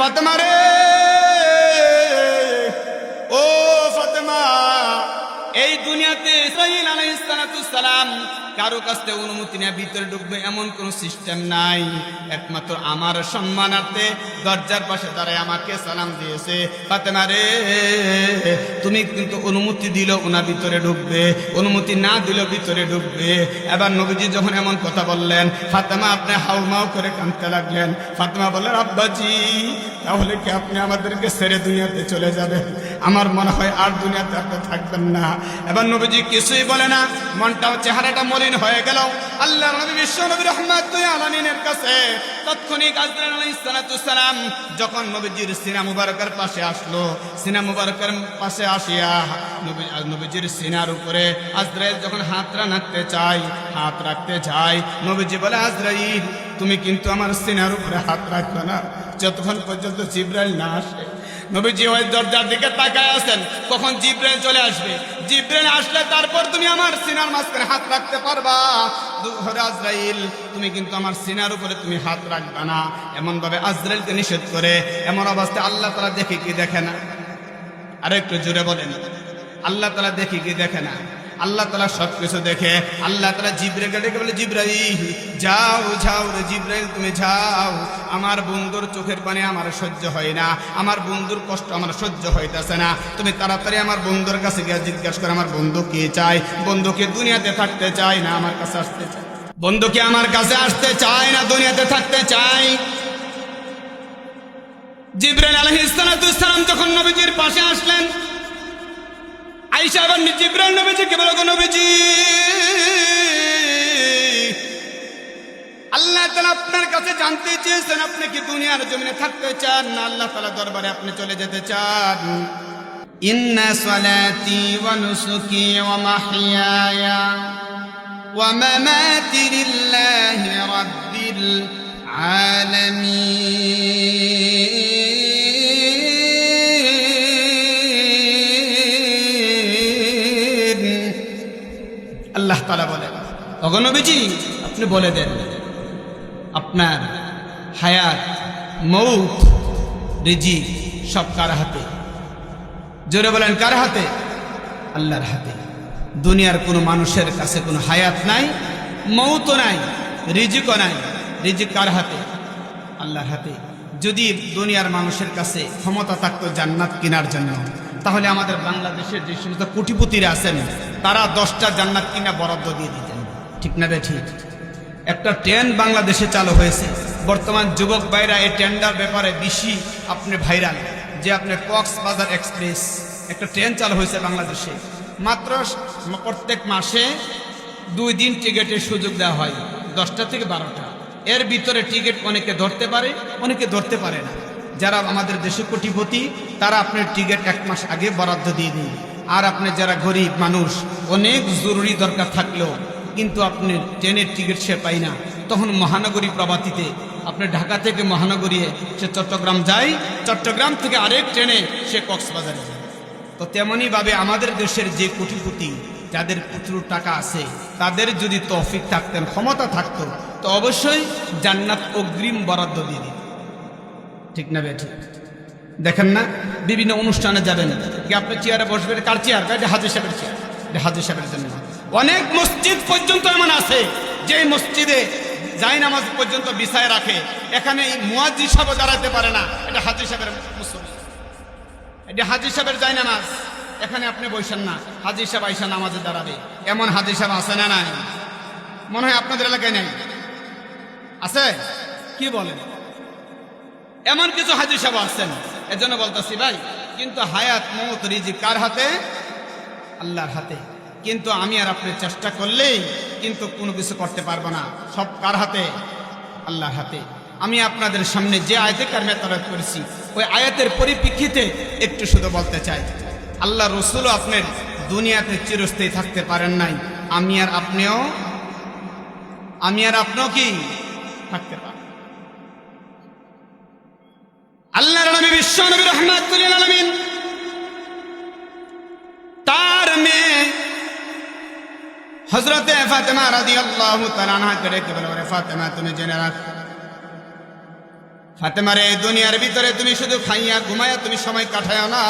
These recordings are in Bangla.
ফাতেমা রে ও ফাতেমা এই দুনিয়াতে ইসরাইল আলাইহিস সালাম কারও কাছ থেকে অনুমতি নিয়ে, ভিতরে ঢুকবে এমন কোন সিস্টেম নাই। একমাত্র আমার সম্মানার্থে দরজার পাশে দাঁড়ায় আমাকে সালাম দিয়েছে, ফাতেমা রে, তুমি কিন্তু অনুমতি দিল ওনা ভিতরে ঢুকবে, অনুমতি না দিল ভিতরে ঢুকবে। এবার নবীজি যখন এমন কথা বললেন, ফাতেমা, আপনি হাউমাউ করে কাঁদতে লাগলেন। ফাতেমা বললেন, আব্বাজি, তাহলে কি আপনি আমাদেরকে ছেড়ে দুনিয়াতে চলে যাবেন? আমার মনে হয় আর দুনিয়াতে আপনি থাকবেন না। এবার নবীজি কিছুই বলে না, মনটাও, চেহারাটা মলিন হয়ে গেল। আল্লাহ নবী বিশ্ব নবী রহমাত আলামিনের কাছে তৎক্ষণিক আজরাইল আলাইহিস সালাতু সালাম যখন নবীজির সিনা মুবারকের পাশে আসলো, সিনা মুবারকের পাশে আসিয়া নবী, নবীজির সিনার উপরে আজরাইল যখন হাতটা রাখতে চাই হাত রাখতে চাই নবীজি বলে, আজরাইল, তুমি কিন্তু আমার সিনার উপরে হাত রাখবে না। যতক্ষণ পর্যন্ত জিব্রাইল না আসে নবীজি ওই দরজার দিকে তাকায় আছেন। কখন জিব্রাইল চলে আসবে? জিব্রাইল আসলে তারপর তুমি আমার সিনার মাঝখানে হাত রাখতে পারবা। আজরাইল, তুমি কিন্তু আমার সিনার উপরে তুমি হাত রাখবা না। এমন ভাবে আজরাইলকে নিষেধ করে, এমন অবস্থায় আল্লাহ তালা দেখে কি দেখে না? আরেকটু জোরে বলেন। আল্লাহ তালা দেখে কি দেখে না? আল্লাহ তালা সব কিছু দেখে, আল্লাহ তালা জিব্রাইলকে ডেকে বলে, জিব্রাইল, যাও যাও রে জিব্রাইল, তুমি যাও। আমার বন্ধুর চোখের পানি আমার সহ্য হয় না, আমার বন্ধুর কষ্ট আমার সহ্য হইতেছে না। তুমি তাড়াতাড়ি আমার বন্ধুর কাছে গিয়ে জিজ্ঞাসা করে, আমার বন্ধু কি চাই বন্ধুকে দুনিয়াতে থাকতে চাই না আমার কাছে আসতে চাই বন্ধুকে আমার কাছে আসতে চায় না দুনিয়াতে থাকতে চাই জিব্রাইল আলাইহিস সালাম যখন নবীজির পাশে আসলেন আইসা আবার জিব্রাইল নবীজিকে বলো গো নবীজি। আল্লাহ তালা আপনার কাছে জানতে চেয়েছেন, আপনি কি দুনিয়ার জমিনে থাকতে চান? না, আল্লাহ তালা দরবারে আপনি চলে যেতে চান। ইন্না সালাতি ওয়া নুসুকি ওয়া মাহইয়ায়া ওয়া মামাতি বলেন অগনবীজি আপনি বলে দেন। আপনার হায়াত, মৌত, রিজি, সব কার হাতে? জোরে বলেন, কার হাতে? আল্লাহর হাতে। দুনিয়ার কোনো মানুষের কাছে কোনো হায়াত নাই, মৌতও নাই, রিজিকও নাই। রিজিক কার হাতে? আল্লাহর হাতে। যদি দুনিয়ার মানুষের কাছে ক্ষমতা থাকতো জান্নাত কেনার জন্য, তাহলে আমাদের বাংলাদেশের যে সমস্ত কোটিপতিরা আছেন, তারা দশটা জান্নাত কিনা বরাদ্দ দিয়ে দিতেন ঠিক না ঠিক? একটা ট্রেন বাংলাদেশে চালু হয়েছে। বর্তমান যুবক ভাইরা এই ট্রেনটার ব্যাপারে বেশি আপনি ভাইরাল। যে আপনি কক্সবাজার এক্সপ্রেস। একটা ট্রেন চালু হয়েছে বাংলাদেশে। মাত্র প্রত্যেক মাসে দুই দিন টিকিটের সুযোগ দেওয়া হয়। দশটা থেকে বারোটা। এর ভিতরে টিকিট অনেকে ধরতে পারে, অনেকে ধরতে পারে না। যারা আমাদের দেশে কোটিপতি, তারা আপনার টিকিট এক মাস আগে বরাদ্দ দিয়ে দিন। আর আপনি যারা গরিব মানুষ, অনেক জরুরি দরকার থাকলেও কিন্তু আপনি ট্রেনের টিকিট সে পাই না। তখন মহানগরী প্রবাতিতে আপনি ঢাকা থেকে মহানগরী সে চট্টগ্রাম যায়, চট্টগ্রাম থেকে আরেক ট্রেনে সে কক্সবাজারে যায়। তো তেমনইভাবে আমাদের দেশের যে কোটিপতি, যাদের প্রচুর টাকা আছে, তাদের যদি তৌফিক থাকতেন, ক্ষমতা থাকতো, তো অবশ্যই জান্নাত অগ্রিম বরাদ্দ দিয়ে দিত। ঠিক না বে ঠিক? দেখেন না, বিভিন্ন অনুষ্ঠানে যাবেন, কি আপনি চেয়ারে বসবেন? কার চেয়ার হাজির সাহেবের চেয়ার হাজির সাহেবের জন্য। অনেক মসজিদ পর্যন্ত এমন আছে যে মসজিদে যাই নামাজ পর্যন্ত বিছায় রাখে। এখানে মুয়াজ্জি সাহেব দাঁড়াতে পারে না, এটা হাজির সাহেবের মুসল্লি। এটা হাজির সাহেবের যাই নামাজ, এখানে আপনি বসেন না হাজির সাহেব আইসা নামাজে দাঁড়াবে। এমন হাজির সাহেব আছে না নাই? মনে হয় আপনাদের এলাকায় নেই। আছে? কি বলেন? এমন কিছু হাজির সাহেব আছেন, এজন্য বলতেছি ভাই, কিন্তু হায়াত, মৌত রিজি কার হাতে? আল্লাহর হাতে। কিন্তু আমি আর আপনি চেষ্টা করলেই কিন্তু কোনো কিছু করতে পারব না। সব কার হাতে? আল্লাহর হাতে। আমি আপনাদের সামনে যে আয়তে কারমে তরফ করেছি, ওই আয়াতের পরিপ্রেক্ষিতে একটু শুধু বলতে চাই। আল্লাহ রসুলও আপনার দুনিয়াতে চিরস্থায়ী থাকতে পারেন নাই। আমি আর আপনিও, আমি আর আপনিও কি থাকতে পারেন আল্লাহ নবী বিশ্ব নবী রহমাতুল হজরতে ফাতেমা রাদি আল্লাহ তালানহাকে রেখে বলে, ওরে ফাতেমা, তুমি জেনে রাখ। ফাতেমার এই দুনিয়ার ভিতরে তুমি শুধু খাইয়া ঘুমাইয়া তুমি সময় কাটায় না।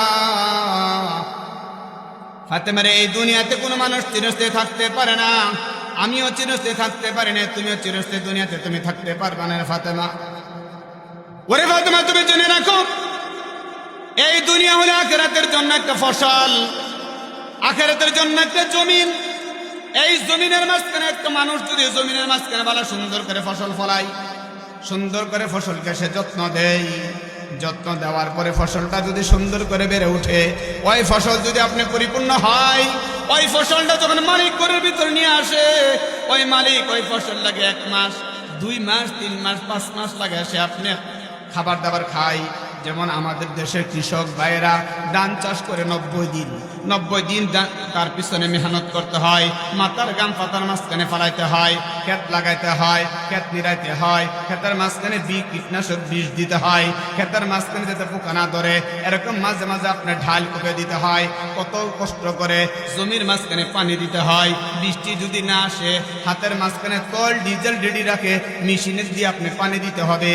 ফাতেমার, এই দুনিয়াতে কোনো মানুষ চিরস্থায়ী থাকতে পারে না। আমিও চিরস্থায়ী থাকতে পারি না, তুমিও চিরস্থায়ী দুনিয়াতে তুমি থাকতে পারবে না রে ফাতেমা। ওরে ফাতেমা, তুমি জেনে রাখো, এই দুনিয়া হলে আখেরাতের জন্য একটা ফসল। আখেরাতের জন্য একটা জমিন। এই জমিনের মাঝখানে একটা মানুষ যদি জমিনের মাঝখানে ভালো সুন্দর করে ফসল ফলায়, সুন্দর করে ফসলকে সে যত্ন দেয়। যত্ন দেওয়ার পরে ফসলটা যদি সুন্দর করে বেড়ে ওঠে, ওই ফসল যদি আপনি পরিপূর্ণ হয়, ওই ফসলটা যখন মালিক ঘরের ভিতরে নিয়ে আসে, ওই মালিক ওই ফসলটাকে এক মাস, দুই মাস, তিন মাস, পাঁচ মাস লাগে সে আপনি খাবার দাবার খায়। যেমন আমাদের দেশের কৃষক ভাইয়েরা ধান চাষ করে নব্বই দিন নব্বই দিন তার পিছনে মেহনত করতে হয়, মাথার গাম পাতার মাঝখানে ফালাইতে হয়, ক্ষেত লাগাইতে হয়, ক্ষেত নিরাইতে হয়, ক্ষেতের মাঝখানে বি কীটনাশক বিষ দিতে হয়, ক্ষেতের মাঝখানে যাতে পোকা না ধরে, এরকম মাঝে মাঝে আপনার ঢাল কুপে দিতে হয়, কত কষ্ট করে জমির মাঝখানে পানি দিতে হয়, বৃষ্টি যদি না আসে, হাতের মাঝখানে তল ডিজেল রেডি রাখে, মেশিনের দিয়ে আপনি পানি দিতে হবে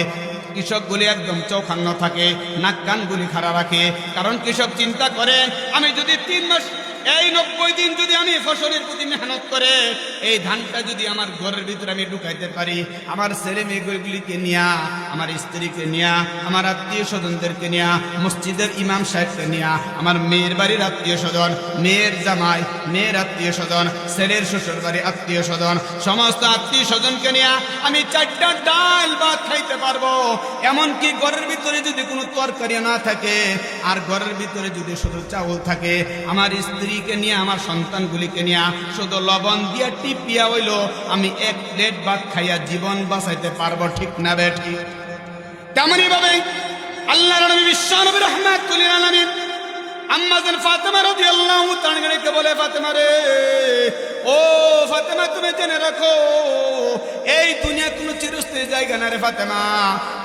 কৃষকগুলি একদম চৌখান্ন থাকে নাক কানগুলি খাড়া রাখে। কারণ কৃষক চিন্তা করে, আমি যদি তিন মাস এই নব্বই দিন যদি আমি ফসলের প্রতি মেহনত করে, এই ধানটা যদি আমার ঘরের ভিতরে আমি ঢুকাইতে পারি, আমার ছেলে মেয়েগুলিকে নিয়া, আমার স্ত্রীকে নিয়া, আমার আত্মীয় স্বজনদেরকে নিয়া, মসজিদের ইমাম সাহেবকে নিয়া, আমার মেয়ের বাড়ির আত্মীয় স্বজন, মেয়ের জামাই, মেয়ের আত্মীয় স্বজন, ছেলের শ্বশুর বাড়ির আত্মীয় স্বজন, সমস্ত আত্মীয় স্বজনকে নিয়ে আমি চারটা ডাল ভাত খাইতে পারব। এমনকি ঘরের ভিতরে যদি কোনো তরকারি না থাকে, আর ঘরের ভিতরে যদি শুধু চাউল থাকে, আমার স্ত্রীকে নিয়ে, আমার সন্তানগুলিকে নিয়ে, শুধু লবণ দিয়ে টিপিয়া হইল আমি এক প্লেট ভাত খাইয়া জীবন বাঁচাইতে পারব, ঠিক না বেঠি তেমনই ভাবে আল্লাহ নবী বিশ্বনবী রহমাতুল্লিল আলমিন আম্মাজান ফাতেমা রাদিয়াল্লাহু তাআলাকে বলে, ফাতেমা রে ও ফাতেমা, তুমি জেনে রাখো, এই দুনিয়া কোনো চিরস্থায়ী জায়গা না রে ফাতেমা।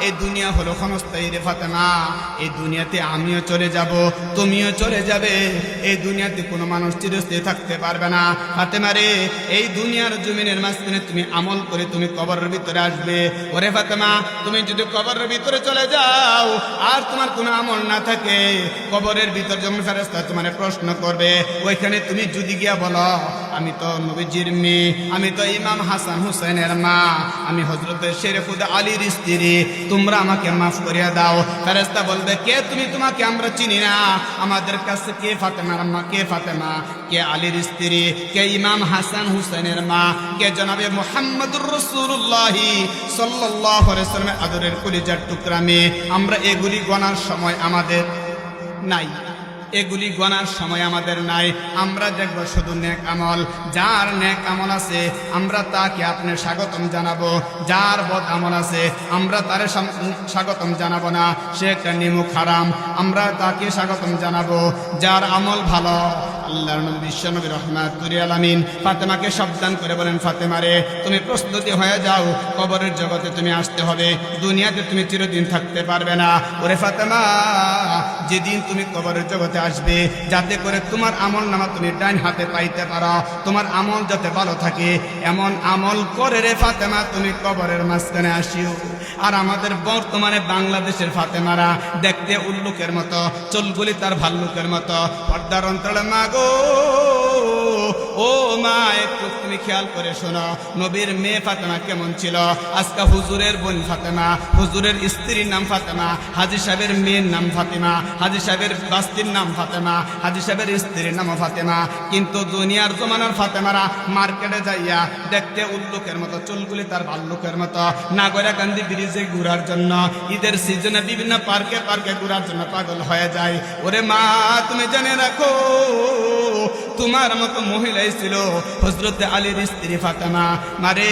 এই দুনিয়া হলো ক্ষণস্থায়ী রে ফাতেমা। এই দুনিয়াতে আমিও চলে যাব, তুমিও চলে যাবে। এই দুনিয়াতে কোনো মানুষ চিরস্থায়ী থাকতে পারবে না। ফাতেমা রে, এই দুনিয়ার জমিনের মাঝখানে তুমি আমল করে তুমি কবরের ভিতরে আসবে। ওরে ফাতেমা, তুমি যদি কবরের ভিতরে চলে যাও, আর তোমার কোনো আমল না থাকে, কবরের ভিতর যখন ফেরেস্তা তোমার প্রশ্ন করবে, ওইখানে তুমি যদি গিয়া বলো, আমি তো নবীজির আমি তো ইমাম হাসান হুসেনের মা। আমি হজরত শেরেফুদ আলীর স্ত্রী। তোমরা আমাকে মাফ করিয়া দাও। ফেরেস্তা বলবে, কে তুমি? তোমাকে আমরা চিনি না। আমাদের কাছে কে ফাতেমার মা, কে ফাতেমা? কে আলীর স্ত্রী? কে ইমাম হাসান হুসেনের মা? কে জনাবে মোহাম্মদুর রসুল্লাহ সাল্লাহ আদরের কলিজার টুকরা মেয়ে। আমরা এগুলি গণার সময় আমাদের নাই। এগুলি গণার সময় আমাদের নাই। আমরা দেখব শুধু নেক আমল। যার নেক আমল আছে, আমরা তাকে আপনার স্বাগতম জানাব। যার বদ আমল আছে, আমরা তার স্বাগতম জানাব না। সে একটা নিমুখ হারাম। আমরা তাকে স্বাগতম জানাব। যার আমল ভালো আল্লাহ নবী বিশ্বনবী রহমাতুল আলামিন ফাতেমাকে সাবধান করে বলেন ফাতেমারে তুমি প্রস্তুতি হয়ে যাও। কবরের জগতে তুমি আসতে হবে। দুনিয়াতে তুমি চিরদিন থাকতে পারবে না। ওরে ফাতেমা, যেদিন তুমি কবরের জগতে আসবে, যাতে করে তোমার আমল নামা তুমি ডাইন হাতে পাইতে পারো। তোমার আমল যাতে ভালো থাকে, এমন আমল করে রে ফাতেমা, তুমি কবরের মাঝখানে আসিও। আর আমাদের বর্তমানে বাংলাদেশের ফাতেমারা দেখতে উল্লুকের মতো, চুলগুলি তার ভাল্লুকের মতো। পর্দার অন্তরে মাগো oh. ও মা, একটু তুমি খেয়াল করে শোনো। নবীর মেয়ে ফাতেমা কেমন ছিল? আজকা হুজুরের বোন ফাতেমা, হুজুরের স্ত্রীর নাম ফাতেমা, হাজি সাহেবের মেয়ের নাম ফাতেমা, হাজি সাহেবের বাস্তির নাম ফাতেমা, হাজি সাহেবের স্ত্রীর নাম ফাতেমা। কিন্তু দুনিয়ার জমানার ফাতেমারা মার্কেটে যাইয়া দেখতে উল্লুকের মতো, চুলগুলি তার ভাল্লুকের মতো। নাগরা কান্দি ব্রিজে ঘুরার জন্য, ঈদের সিজনে বিভিন্ন পার্কে পার্কে ঘুরার জন্য পাগল হয়ে যায়। ওরে মা, তুমি জেনে রাখো, তোমার মতো মহিলাই ছিল হজরত আলীর স্ত্রী ফাতেমা। মারে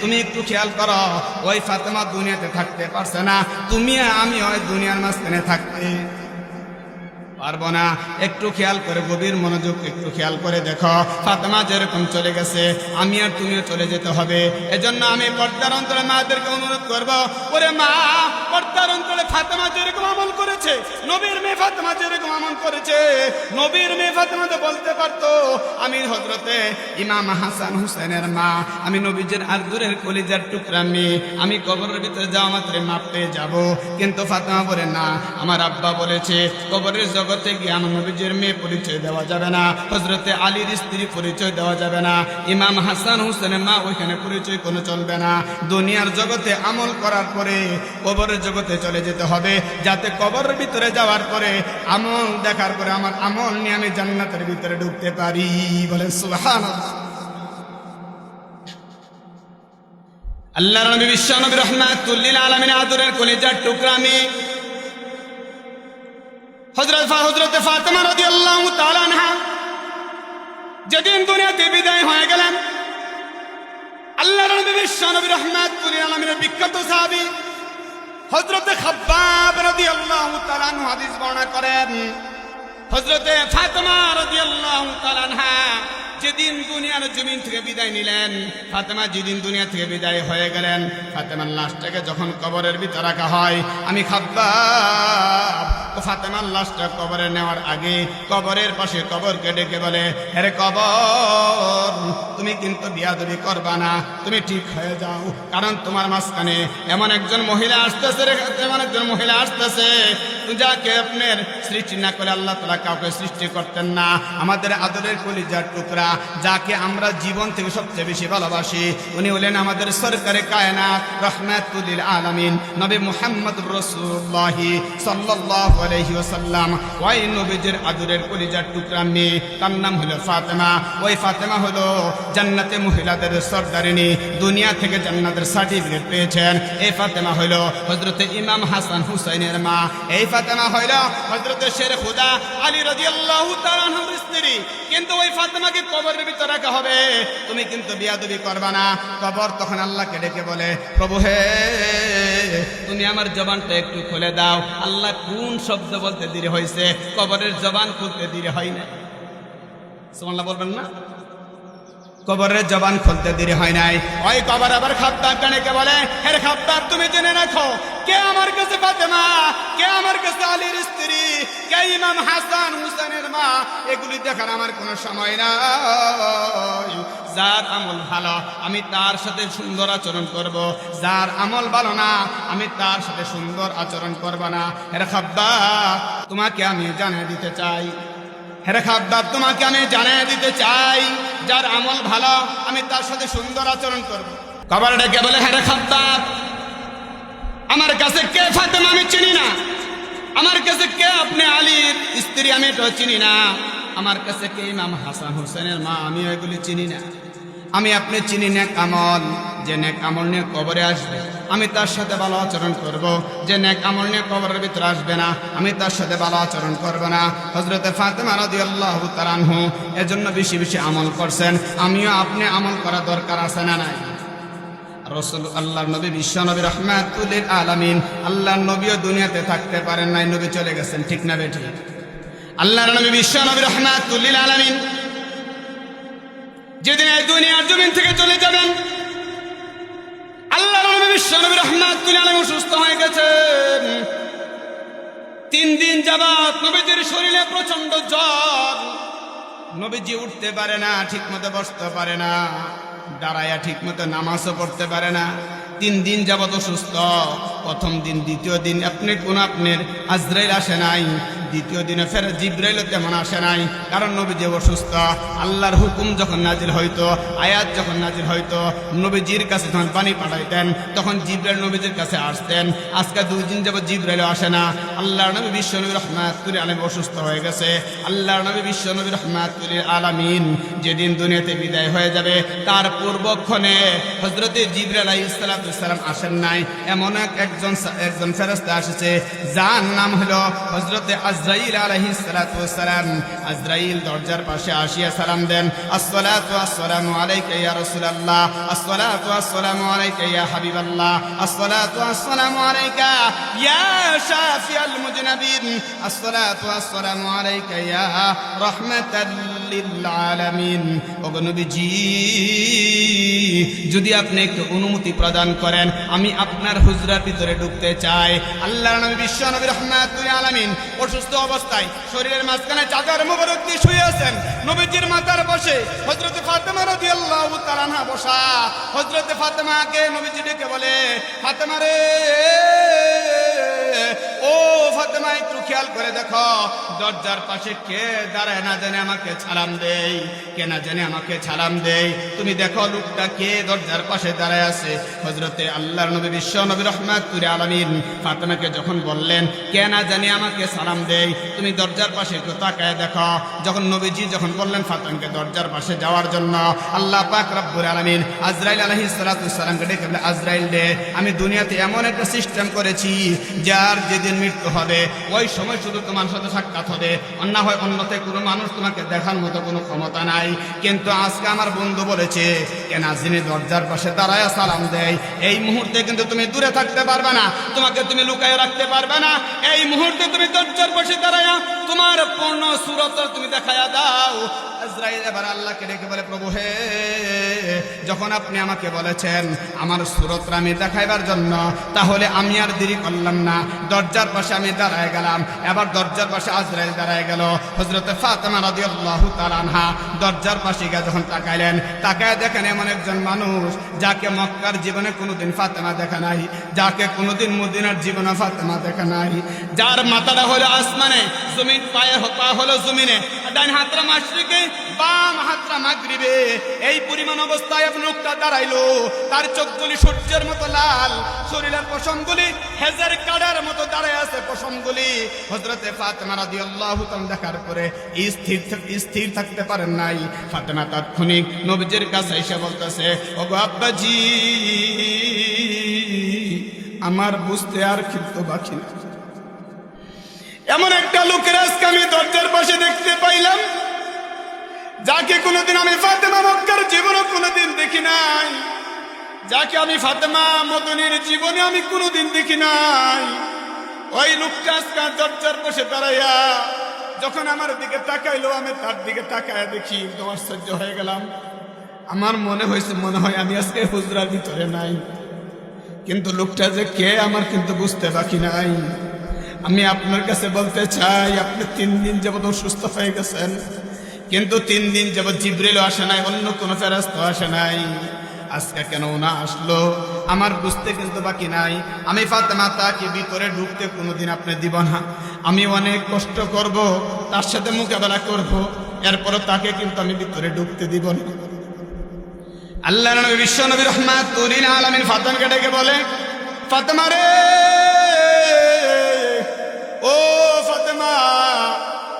তুমি একটু খেয়াল করো, ওই ফাতেমা দুনিয়াতে থাকতে পারছে না। তুমি আমি ওই দুনিয়ার মাঝখানে থাকতে। পারব না। একটু খেয়াল করে, গভীর মনোযোগ একটু খেয়াল করে দেখো। ফাতেমা যেরকম চলে গেছে, আমি আর তুমিও চলে যেতে হবে। এজন্য আমি পর্দার অন্তরে মাদেরকে অনুরোধ করব, ওরে মা, পর্দার অন্তরে ফাতেমা যেরকম আমল করেছে, নবীর মেয়ে ফাতেমা যেরকম আমল করেছে, নবীর মেয়ে ফাতেমা তো বলতে পারতো, আমি হজরতে ইমাম হাসান হুসেনের মা, আমি নবীজের আর্দুরের কলিজার টুকরা মেয়ে আমি কবরের ভিতরে যাওয়া মাত্রে মাপ পেয়ে যাব। কিন্তু ফাতেমা বলে, না, আমার আব্বা বলেছে, কবরের জগতে আমার নবীজের মেয়ে পরিচয় দেওয়া যাবে না। হজরতে আলীর স্ত্রী পরিচয় দেওয়া যাবে না। ইমাম হাসান হুসেনের মা ওইখানে পরিচয় কোনো চলবে না। দুনিয়ার জগতে আমল করার পরে কবরের জগতে চলে যেতে হবে। যাতে কবরের ভিতরে যাওয়ার পরে আমল দেখার পরে আমার আমল নিয়ে আমি জান্নাতের ভিতরে ঢুকতে পারি বলে সুহান আল্লাহ নবী বিশ্ব নবী রহমাতুল্লিল আলমিন আদরের কলিজার টুকরা আমি হজরত ফাতেমা রদি আল্লাহ যেদিন দুনিয়াতে বিদায় হয়ে গেলেন আল্লাহ বিখ্যাত সাহাবি হজরতে বর্ণনা করেন। হজরতে ফাতেমা আনহা যেদিন দুনিয়ার জমিন থেকে বিদায় নিলেন, ফাতেমা যেদিন দুনিয়া থেকে বিদায় হয়ে গেলেন, ফাতেমার লাশটাকে যখন কবরের ভিতর রাখা হয়, আমি খাব্বাব ও ফাতেমার লাশটা কবরে নেওয়ার আগে কবরের পাশে কবরকে ডেকে বলে, হেরে কবর, তুমি কিন্তু বিয়াদবি করবা না, তুমি ঠিক হয়ে যাও, কারণ তোমার মাঝখানে এমন একজন মহিলা আসতেছে এমন একজন মহিলা আসতেছে যাকে আপনার সৃষ্টি না করে আল্লাহ তালা কাউকে সৃষ্টি করতেন না। আমাদের আদরের কলিজার টুকরা, যাকে আমরা জীবন থেকে সবচেয়ে বেশি ভালোবাসি, উনি হলেন আমাদের সরকারে কায়না রহমাতুল আলমিন, নবী মুহাম্মদ রসুল্লাহি সাল্লাল্লাহু আলাইহি ওয়াসাল্লাম। ওই নবীজির আদরের কলিজার টুকরা মেয়ে তার নাম হলো ফাতেমা। ওই ফাতেমা হলো জান্নাতে মহিলাদের সর্দারিনী, দুনিয়া থেকে জান্নাতের সার্টিফিকেট পেয়েছেন। এই ফাতেমা হলো হজরতে ইমাম হাসান হুসাইনের মা। এই ফাতেমা হইল হজরতে শের খুদা আলী রাদিয়াল্লাহু তাআলার স্ত্রী। কিন্তু ওই ফাতেমাকে কবরের ভিতর রাখা হবে। তুমি কিন্তু বিয়াদবি করবা না। কবর তখন আল্লাহকে ডেকে বলে, প্রভু হে, তুমি আমার জবানটা একটু খুলে দাও। আল্লাহ কোন শব্দ বলতে দেরি হয়েছে কবরের জবান খুলতে দেরি হয় না সুমাল্লাহ বলবেন না? কবরের জবান খুলতে দেরি হয় নাই। ওই কবর আবার খাপ্তাব কানেকে বলে হে খাপ্তাব তুমি জেনে রাখো, কে আমার কাছে ফাতেমা? কে আমার কাছে আলীর স্ত্রী? কে ইমাম হাসান হুসেনের মা? এগুলি দেখার আমার কোনো সময় নাই। যার আমল ভালো, আমি তার সাথে সুন্দর আচরণ করব। যার আমল ভালো না, আমি তার সাথে সুন্দর আচরণ করব না। হে খাপ্তাব তোমাকে আমি জানিয়ে দিতে চাই। হের খাদ্দার, তোমাকে আমি জানিয়ে দিতে চাই। যার আমল ভালো, আমি তার সাথে সুন্দর আচরণ করব। কবার ডেকে বলে হ্যাঁ খাদ্দার, আমার কাছে কে ফাতেমা আমি চিনি না। আমার কাছে কে আপনি আলীর স্ত্রী আমি চিনি না। আমার কাছে কে ইমাম হাসান হোসেনের মা, আমি এগুলি চিনি না। আমি আপনি চিনি নেক আমল, যে নেক আমল নিয়ে কবরে আসবে। আমি তার সাথে ভালো আচরণ করব, যে নেক আমল নিয়ে কবরের ভিতরে আসবে না। আমি তার সাথে ভালো আচরণ করব না। হজরতে ফাতেমা রাদি আল্লাহ তারানহু এজন্য বেশি বেশি আমল করছেন। আমিও আপনি আমল করা দরকার আছে না নাই? রসুল আল্লাহ নবী, বিশ্ব নবী, রহমাতুল্লিল আলামিন। আল্লাহ নবীও দুনিয়াতে থাকতে পারেন নাই, নবী চলে গেছেন, ঠিক না বেঠি আল্লাহর নবী, বিশ্ব নবী, রহমাতুল্লিল আলামিন। যেদিন এই দুনিয়ার জমিন থেকে চলে যাবেন আল্লাহ নবী, বিশ্ব নবী রহমাতুল্লিল আলামিন অসুস্থ হয়ে গেছেন। তিন দিন যাবাত নবীজির শরীরে প্রচণ্ড জ্বর। নবীজি উঠতে পারে না ঠিক মতো বসতে পারে না, দাঁড়াইয়া ঠিক মতো নামাজও পড়তে পারে না। তিন দিন যাবত অসুস্থ, প্রথম দিন, দ্বিতীয় দিন, আপনি কোন আপনার আজরাইল আসে নাই। দ্বিতীয় দিনে ফের জিব্রাইলও তেমন আসে নাই। কারণ নবীজি অসুস্থ। আল্লাহর হুকুম যখন নাজিল হইতো, আয়াত যখন নাজিল হইতো, নবীজির কাছে যখন পানি পাঠাইতেন, তখন জিব্রাইল নবীজির কাছে আসতেন। আজকে দুই দিন যাবত জিব্রাইলও আসে না। আল্লাহর নবী বিশ্ব নবী রহমাতুল আলম অসুস্থ হয়ে গেছে। আল্লাহর নবী বিশ্ব নবী রহমাতুল আলামিন যেদিন দুনিয়াতে বিদায় হয়ে যাবে, তার পূর্বক্ষণে হজরতে জিব্রাইল আলাইহিস সালাম আসেন নাই। এমন এক একজন একজন ফেরেশতা এসেছে যার নাম হলো হজরতে আজ আজরাইল আলাইহিস সালাতু ওয়াসসালাম আজরাইল দরজার পাশে আসিয়া সালাম দেন আসসালাতু আসসালামু আলাইকা ইয়া রাসূলুল্লাহ আসসালাতু আসসালামু আলাইকা ইয়া হাবিবাল্লাহ আসসালাতু আসসালামু আলাইকা ইয়া শাফিআল মুজনাবিন আসসালাতু আসসালামু আলাইকা ইয়া রাহমাতাল লিল যদি আপনি একটু অনুমতি প্রদান করেন, আমি আপনার হুজরার ভিতরে ঢুকতে চাই। আল্লাহ নবী, বিশ্ব নবী রহমাতুল আলামিন, অসুস্থ অবস্থায় শরীরের মাঝখানে চাদর মুবারক দিয়ে শুয়ে আছেন। নবীজির মাথার বসে হযরত ফাতেমা রাদিয়াল্লাহু তাআলা আনহা বসা। হযরত ফাতেমাকে নবীজি ডেকে বলে, ফাতেমা রে, ও ফাতেমা খেয়াল করে দেখো, দরজার পাশে কে দাঁড়ায় না জানে আমাকে ছালাম দেই, কে না জানে আমাকে ছালাম দেই। তুমি দেখো লোকটা কে দরজার পাশে দাঁড়ায় আছে। হজরতে আল্লাহর নবী, বিশ্ব নবী রহমাতুর আলমিন ফাতেমাকে যখন বললেন, কে না জানে আমাকে সালাম দেই, তুমি দরজার পাশে একটু তাকায় দেখো। যখন নবীজি যখন বললেন ফাতেমাকে দরজার পাশে যাওয়ার জন্য, আল্লাহ পাক রব্বুল আলমিন আজরাইল আলহিস সালাতামকে ডেকে আজরাইল দে আমি দুনিয়াতে এমন একটা সিস্টেম করেছি, যার যেদিন মৃত্যু হবে, ওই সময় শুধু তোমার সাথে সাক্ষাৎ হবে। অন্য হয় অন্যতে কোনো মানুষ তোমাকে দেখার মতো কোনো ক্ষমতা নাই। কিন্তু আজকে আমার বন্ধু বলেছে, কেনা যিনি দরজার পাশে দাঁড়ায় সালাম দেয়, এই মুহূর্তে কিন্তু তুমি দূরে থাকতে পারবে না। তোমাকে তুমি লুকায় রাখতে পারবে না। এই মুহূর্তে তুমি দরজার পাশে দাঁড়ায় তোমার পূর্ণ সুরত তুমি দেখায়া দাও। আজরাইল এবার আল্লাহকে ডেকে বলে, প্রভু, হে, যখন আপনি আমাকে বলেছেন আমার সুরতটা আমি দেখাইবার জন্য, তাহলে আমি আর দেরি করলাম না। দরজার পাশে আমি দাঁড়ায় গেলাম। এবার দরজার পাশে আজরাইল দাঁড়ায় গেল। হজরতে ফাতেমা রাদিয়াল্লাহু তাআলা আনহা দরজার পাশে গিয়ে যখন তাকাইলেন, তাকায় দেখেন এমন একজন মানুষ যাকে মক্কার জীবনে কোনোদিন ফাতেমা দেখা নাই, যাকে কোনোদিন মদিনার জীবনে ফাতেমা দেখা নাই। যার মাথাটা হলো আসমানে, জমিন পায়ে পা হলো জমিনে। ডান হাতরা মাশরিকে বাম মাগরিবে, এই পরিমাণ অবস্থায় লোকটা দাঁড়াইলো। তার চোখগুলি সূর্যের মতো লাল, শরীরের পশমগুলি কাড়ার মতো দাঁড়ায় আছে পশমগুলি। হজরতে ফাতেমা রাদিয়াল্লাহু তাআলা দেখার পরে স্থির স্থির থাকতে পারেন নাই। ফাতেমা তাৎক্ষণিক নবীজির কাছে এসে বলতেছে আব্বাজি, আমার বুঝতে আর কিন্তু বাকি এমন একটা লোকের আজকে আমি দরজার পাশে দেখতে পাইলাম। যাকে কোনোদিন আমি ফাতেমা মক্কার জীবনে কোনোদিন দেখি নাই, যাকে আমি ফাতেমা মদনের জীবনে আমি কোনোদিন দেখি নাই। ওই লোকটা আজকে দরজার পাশে দাঁড়াইয়া যখন আমার দিকে তাকাইলো, আমি তার দিকে তাকায় দেখি সহ্য হয়ে গেলাম। আমার মনে হয়েছে, মনে হয় আমি আজকে হুজরার ভিতরে নাই। কিন্তু লোকটা যে কে, আমার কিন্তু বুঝতে বাকি নাই। আমি আপনার কাছে বলতে চাই, আপনি তিন দিন যাবত অসুস্থ হয়ে গেছেন। কিন্তু তিন দিন যাবত জিব্রিলও আসে নাই, অন্য কোনো ফেরাস্ত আসে নাই। আজকে কেন না আসলো? আমার বুঝতে কিন্তু বাকি নাই। আমি ফাতেমা তাকে ভিতরে ঢুকতে কোনোদিন আপনি দিব না। আমি অনেক কষ্ট করব, তার সাথে মোকাবেলা করব। এরপরও তাকে কিন্তু আমি ভিতরে ঢুকতে দিব না। আল্লাহ নবী, বিশ্ব নবী রহমাত আলমিন ফাতেমাকে ডেকে বলে, ফাতেমা রে! ও ফাতেমা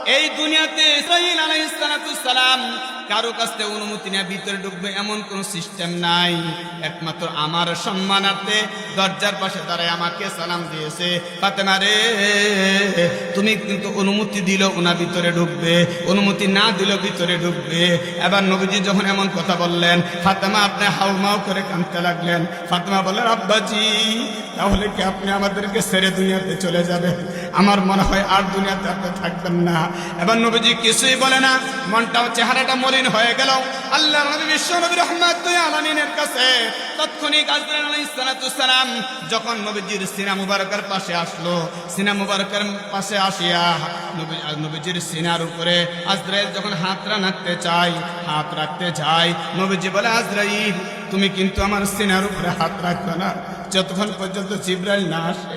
এই দুনিয়াতে ইসরাইল আলাইহিস সালাম কারও কাছ অনুমতি নেওয়া ভিতরে ঢুকবে এমন কোন সিস্টেম নাই। একমাত্র আমার সম্মানার্থে দরজার পাশে দাঁড়ায় আমাকে সালাম দিয়েছে। ফাতেমা রে, তুমি কিন্তু অনুমতি দিল ওনা ভিতরে ঢুকবে। অনুমতি না দিল ভিতরে ঢুকবে। এবার নবীজি যখন এমন কথা বললেন, ফাতেমা আপনি হাউমাউ করে কাঁদতে লাগলেন। ফাতেমা বললেন, আব্বাজি, তাহলে কি আপনি আমাদেরকে ছেড়ে দুনিয়াতে চলে যাবেন? আমার মনে হয় আর দুনিয়াতে আপনি থাকবেন না। এবার নবীজি কিছুই বলে না, মনটাও, চেহারাটা মলিন হয়ে গেল। আল্লাহ নবী, বিশ্ব নবী রহমাত আলামিনের কাছে তৎক্ষণিক আজরাইল সালাম যখন নবীজির সিনা মুবারকের পাশে আসলো, সিনা মুবারকের পাশে আসিয়া নবী নবীজির সিনার উপরে আজরাইল যখন হাত রাখতে চাই হাত রাখতে চাই নবীজি বলে, আজরাইল, তুমি কিন্তু আমার সিনার উপরে হাত রাখবে না। যতক্ষণ পর্যন্ত জিব্রাইল না আসে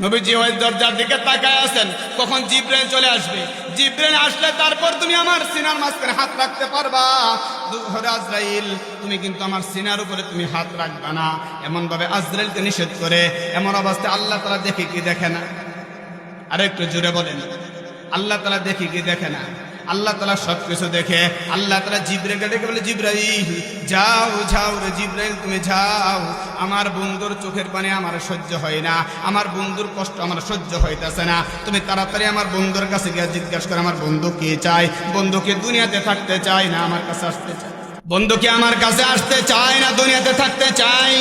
নবীজি ওই দরজার দিকে তাকায় আছেন। কখন জিব্রেন চলে আসবে? জিব্রেন আসলে তারপর তুমি আমার সিনার মাঝখানে হাত রাখতে পারবা। আজরাইল, তুমি কিন্তু আমার সিনার উপরে তুমি হাত রাখবে না। এমন ভাবে আজরাইলকে নিষেধ করে, এমন অবস্থায় আল্লাহ তালা দেখে কি দেখে না? আরেকটু জোরে বলেন। আল্লাহ তালা দেখে কি দেখে না? আল্লাহ তালা সব কিছু দেখে, আল্লাহ তালা জিব্রাইলকে ডেকে বলে, জিব্রাইল, যাও যাও রে জিব্রাইল, তুমি যাও। আমার বন্ধুর চোখের পানি আমার সহ্য হয় না। আমার বন্ধুর কষ্ট আমার সহ্য হইতেছে না। তুমি তাড়াতাড়ি আমার বন্ধুর কাছে গিয়ে জিজ্ঞাসা করে, আমার বন্ধু কি চাই বন্ধুকে দুনিয়াতে থাকতে চায় না আমার কাছে আসতে চায়? বন্ধুকে আমার কাছে আসতে চায় না দুনিয়াতে থাকতে চায়?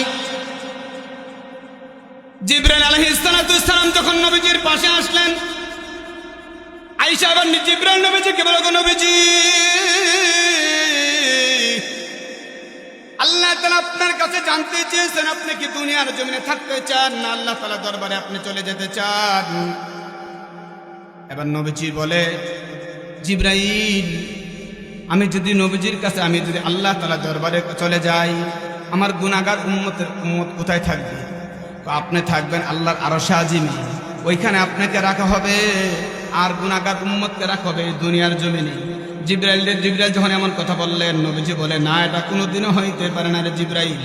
জিব্রাইল আলাইহিস সালাম যখন নবীজির পাশে আসলেন আইসা আবার জিব্রাইল নবীজিকে বলো নবীজি আল্লাহ তালা আপনার কাছে জানতে চেয়েছেন, আপনি কি দুনিয়ার জমিনে থাকতে চান? না, আল্লাহ তালা দরবারে আপনি চলে যেতে চান। এবার নবীজি বলে, জিব্রাইল, আমি যদি নবীজির কাছে, আমি যদি আল্লাহ তালা দরবারে চলে যাই, আমার গুণাগার উম্মতের উম্মত কোথায় থাকবে? আপনি থাকবেন আল্লাহর আরও সাজিমে ওইখানে আপনাকে রাখা হবে। আর গুণাগার উম্মতকে রাখবে দুনিয়ার জমিনে। জিব্রাইল জিব্রাইল যখন এমন কথা বললেন, নবীজি বলে না, এটা কোনোদিনও হইতে পারে না রে জিব্রাইল।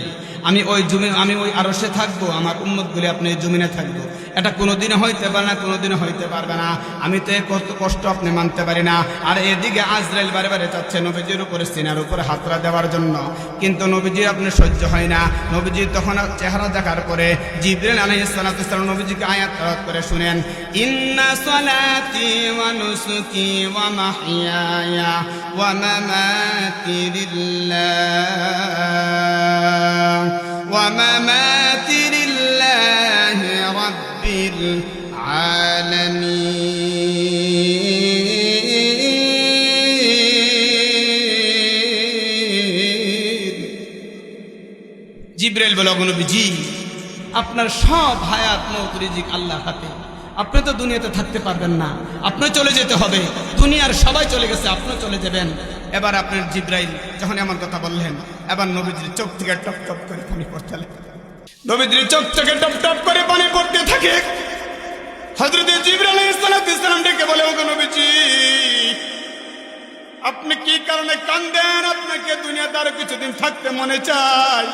আমি ওই জমি, আমি ওই আরসে থাকব, আমার উম্মতগুলি আপনি জমিনে থাকব। এটা কোনোদিনও হইতে পারে না, কোনোদিনও হইতে পারবে না। আমি তো কত কষ্ট আপনি মানতে পারি না। আর এদিকে আজরাইল বারে বারে চাচ্ছে নবীজির উপরে, সিনার উপরে হাতরা দেওয়ার জন্য। কিন্তু নবীজি আপনি সহ্য হয় না। নবীজি তখন চেহারা দেখার পরে জিব্রাইল আলাইহিস সালাতু ওয়াস সালাম নবীজিকে আয়াত করে শুনেন, ইন্না সলাতি ওয়া নুসুকি ওয়া মাহইয়ায়া ওয়া মামাতি জিব্রাইল বলে আপনার সব হায়াত মৌত আল্লাহ হাতে। আপনি তো দুনিয়াতে থাকতে পারবেন না। আপনি চলে যেতে হবে। দুনিয়ার সবাই চলে গেছে, আপনি চলে যাবেন। এবার আপনার জিব্রাইল যখন এমন কথা বললেন, এবার নবীজির চোখ থেকে টপ টপ করে পানি পড়তে লাগে নবীজির চোখ থেকে টপ টপ করে পানি পড়তে থাকে। হজরত জিব্রাইল ইসলাম ডেকে বলে, ওগো নবীজি, আপনি কি কারণে কান্দেন? আপনাকে দুনিয়াতে আরও কিছুদিন থাকতে মনে চায়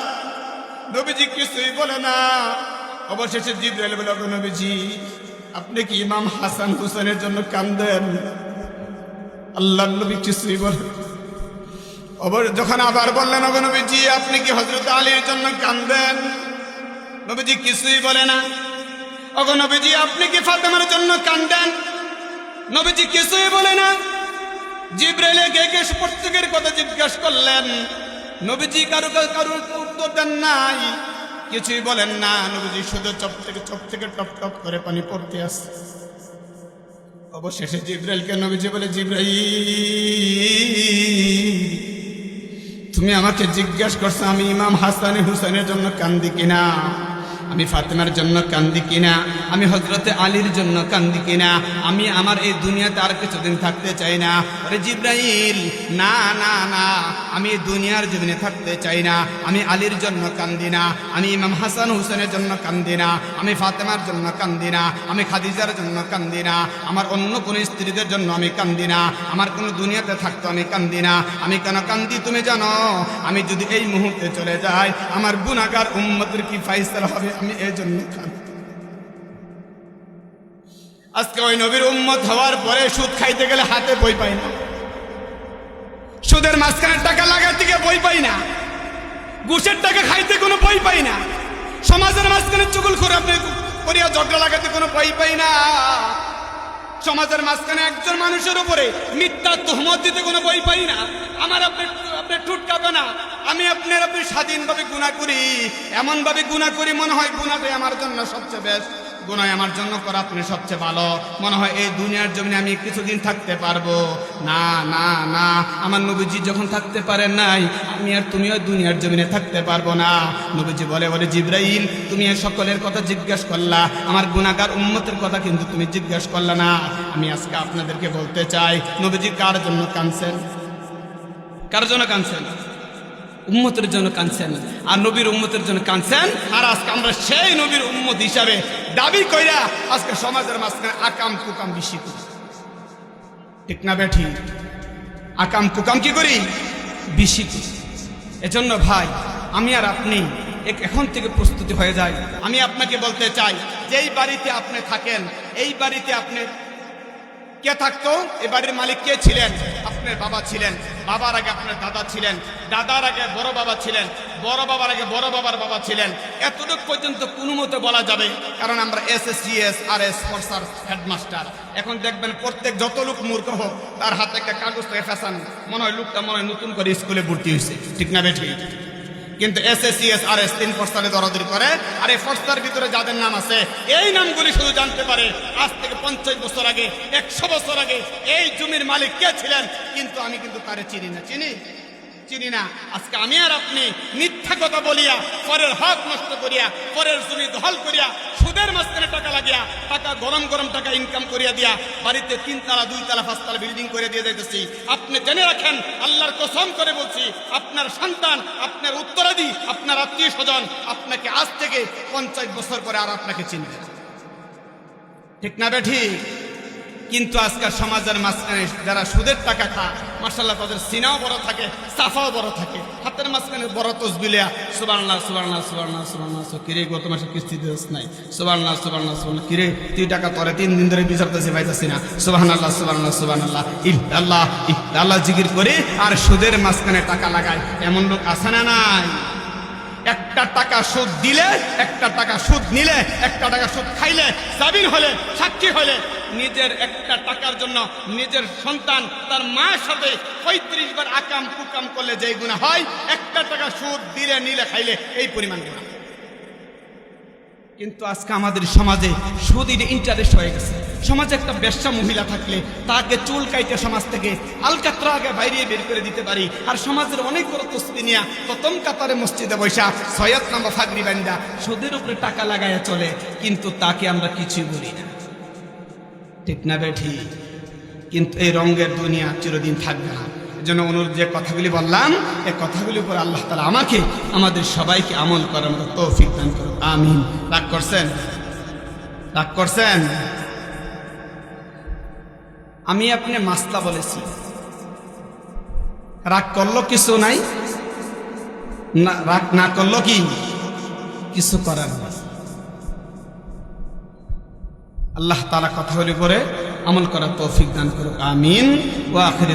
নবীজি কিছুই বলে না। অবশেষে জিব্রাইল বলে, "ওগো নবীজি, আপনি কি ইমাম হাসান হুসেনের জন্য কান্দেন? আল্লাহ নবী কিছুই বলে অবর যখন আবার বললেন, ওগো নবীজি, আপনি কি হজরত আলীর জন্য কান্দেন? নবীজি কিছুই বলে না। ওগো নবীজি, আপনি কি ফাতেমার জন্য কান্দেন? নবীজি কিছুই বলে না। জিব্রাইলে কে কে প্রত্যেকের কথা জিজ্ঞাসা করলেন। নবীজি কারও কারও উত্তর দেন নাই। কিছুই বলেন না। নবীজি শুধু চপ থেকে চপ থেকে টপ টপ করে পানি পড়তে আসে। অবশেষে জিব্রাইলকে নবীজি বলে, জিব্রাইল, তুমি আমাকে জিজ্ঞাসা করছ আমি ইমাম হাসান হুসেনের জন্য কান্দি কিনা? আমি ফাতেমার জন্য কান্দি কিনা, আমি হজরতে আলীর জন্য কান্দি কিনা, আমি আমার এই দুনিয়াতে আর কিছুদিন থাকতে চাই না। আরে জিব্রাইল, না না না, আমি দুনিয়ার জীবনে থাকতে চাই না, আমি আলীর জন্য কান্দি না, আমি ইমাম হাসান হুসেনের জন্য কান্দি না, আমি ফাতেমার জন্য কান্দি না, আমি খাদিজার জন্য কান্দি না, আমার অন্য কোনো স্ত্রীদের জন্য আমি কান্দি না, আমার কোনো দুনিয়াতে থাকতো আমি কান্দি না। আমি কেন কান্দি তুমি জানো? আমি যদি এই মুহূর্তে চলে যাই, আমার গুণাগার উম্মতের কি ফাইসাল হবে? আমি এই জন্য খান। আজকে ওই নবীর উম্মত হওয়ার পরে সুদ খাইতে গেলে হাতে বই পাই না। সুদের মাঝখানে টাকা লাগাতে গিয়ে বই পাই না। ঘুষের টাকা খাইতে কোনো বই পাই না। সমাজের মাঝখানে চুগুল করে আপনি করিয়া ঝগড়া লাগাতে কোনো বই পাই না। সমাজের মাঝখানে একজন মানুষের উপরে মিথ্যা তহমত দিতে কোনো বই পাই না। আমার আপনি আপনি ঠুটকাবে না। আমি আপনার আপনি স্বাধীনভাবে গুণা করি। এমনভাবে গুণা করি মনে হয় গুণাটাই আমার জন্য সবচেয়ে বেশ গুণায় আমার জন্য করা আপনি সবচেয়ে ভালো। মনে হয় এই দুনিয়ার জমিনে আমি কিছুদিন থাকতে পারব। না না না, আমার নবীজি যখন থাকতে পারেন নাই, আমি আর তুমিও দুনিয়ার জমিনে থাকতে পারব না। নবীজি বলে বলে, জিব্রাইল, তুমি সকলের কথা জিজ্ঞাসা করলা। আমার গুণাগার উম্মতের কথা কিন্তু তুমি জিজ্ঞাসা করলা না। আমি আজকে আপনাদেরকে বলতে চাই, নবীজি কার জন্য কানছেন কার জন্য কানছেন উম্মতের জন্য কানছেন আর নবীর উম্মতের জন্য কানছেন আর আজকে আমরা সেই নবীর উম্মত হিসাবে দাবি কইরা আজকে সমাজের মাঝখানে আকাম কুকাম বেশি করি। ঠিক না বেঠি আকাম কুকাম কি করি? বেশি করি। এজন্য ভাই, আমি আর আপনি এখন থেকে প্রস্তুতি হয়ে যায় আমি আপনাকে বলতে চাই, যেই বাড়িতে আপনি থাকেন, এই বাড়িতে আপনি কে থাকতো? এ বাড়ির মালিক কে ছিলেন? আপনার বাবা ছিলেন, বাবার আগে আপনার দাদা ছিলেন, দাদার আগে বড় বাবা ছিলেন, বড় বাবার আগে বড় বাবার বাবা ছিলেন। এতটুকু পর্যন্ত কোনো মতে বলা যাবে, কারণ আমরা S S C S R S ফর্সার headmaster এখন দেখবেন প্রত্যেক যত লোক মূর্খ হোক, তার হাতে একটা কাগজ থেকে মনে হয় লোকটা মনে হয় নতুন করে স্কুলে ভর্তি হয়েছে। ঠিক না বেঠি কিন্তু S S S R S তিন ফর্সারে দরাদরি করে। আর এই ফর্সার ভিতরে যাদের নাম আছে, এই নামগুলি শুধু জানতে পারে। আজ থেকে পঞ্চাশ বছর আগে, একশো বছর আগে এই জমির মালিক কে ছিলেন? কিন্তু আমি কিন্তু তারে চিনি না। চিনি? চিনি না। আজকে আমি আর আপনি মিথ্যা কথা বলিয়া, পরের হক নষ্ট করিয়া, পরের জমি দখল করিয়া, সুদের মাঝখানে টাকা লাগিয়া, টাকা গরম গরম টাকা ইনকাম করিয়া দিয়া, বাড়িতে তিন তালা দুই তালা পাঁচ তালা বিল্ডিং করে দিয়ে দিতেছি আপনি জেনে রাখেন, আল্লাহর কসম করে বলছি, আপনার সন্তান, আপনার উত্তরাদি, আপনার আত্মীয় স্বজন আপনাকে আজ থেকে পঞ্চাশ বছর পরে আর আপনাকে চিনবে ঠিক না বেঠি কিন্তু আজকাল সমাজের মাঝখানে যারা সুদের টাকা খায় মার্শাল্লাহ তাদের সিনাও বড় থাকে সাফাও বড় থাকে। হাতের মাঝখানে বড় তসবিলিয়া সুবান্লাহ সুবান্লাহ সুবান্লাহ সুবান্লাহ কিরে, গত মাসে কিস্তি দিস নাই। সুবান্লাহ সুবান্লাহ সুবান্লাহ কিরে, তুই টাকা তোরে তিন দিন ধরে বিচারতেছি পাইতেছি না। সুবাহ আল্লাহ সুবাহ আল্লাহ, ইহ আল্লাহ জিকির করে, আর সুদের মাঝখানে টাকা লাগায় এমন লোক আছে না নাই? একটা টাকা সুদ দিলে, একটা টাকা সুদ নিলে, একটা টাকা সুদ খাইলে, জামিন হলে, সাক্ষী হলে, নিজের একটা টাকার জন্য নিজের সন্তান তার মায়ের সাথে পঁয়ত্রিশ বার আকাম কুকাম করলে যেই গুণা হয়, একটা টাকা সুদ দিলে, নিলে, খাইলে, এই পরিমাণ গুণা কিন্তু আজকে আমাদের সমাজে সুদ ইন্টারেস্ট হয়ে গেছে। সমাজে একটা ব্যবসা মহিলা থাকলে তাকে চুল কাইটে সমাজ থেকে আলকাত্রা আগে বাইরে বের করে দিতে পারি। আর সমাজের অনেক বড় তসবি নিয়া প্রথম কাতারে মসজিদে বৈশা সৈয়দ নামা ফাগরি বান্দা সুদের উপরে টাকা লাগাইয়া চলে, কিন্তু তাকে আমরা কিছুই বলি না। ঠিক না বেঠি? কিন্তু এই রঙের দুনিয়া চিরদিন থাকবে না। জন্য অনুরোধ যে কথাগুলি বললাম, এই কথাগুলি উপর আল্লাহ তালা আমাকে, আমাদের সবাইকে আমল করার মতো তৌফিক দান করুন আমিন। রাগ করছেন? রাগ করছেন? আমি আপনি মাস্তা বলেছি। রাগ করল কিছু নাই? না, রাগ না করল কি? কিছু করার আল্লাহ তালা কথাগুলি করে আমল করার তৌফিক দান করুক। আমিন। ও আখিরি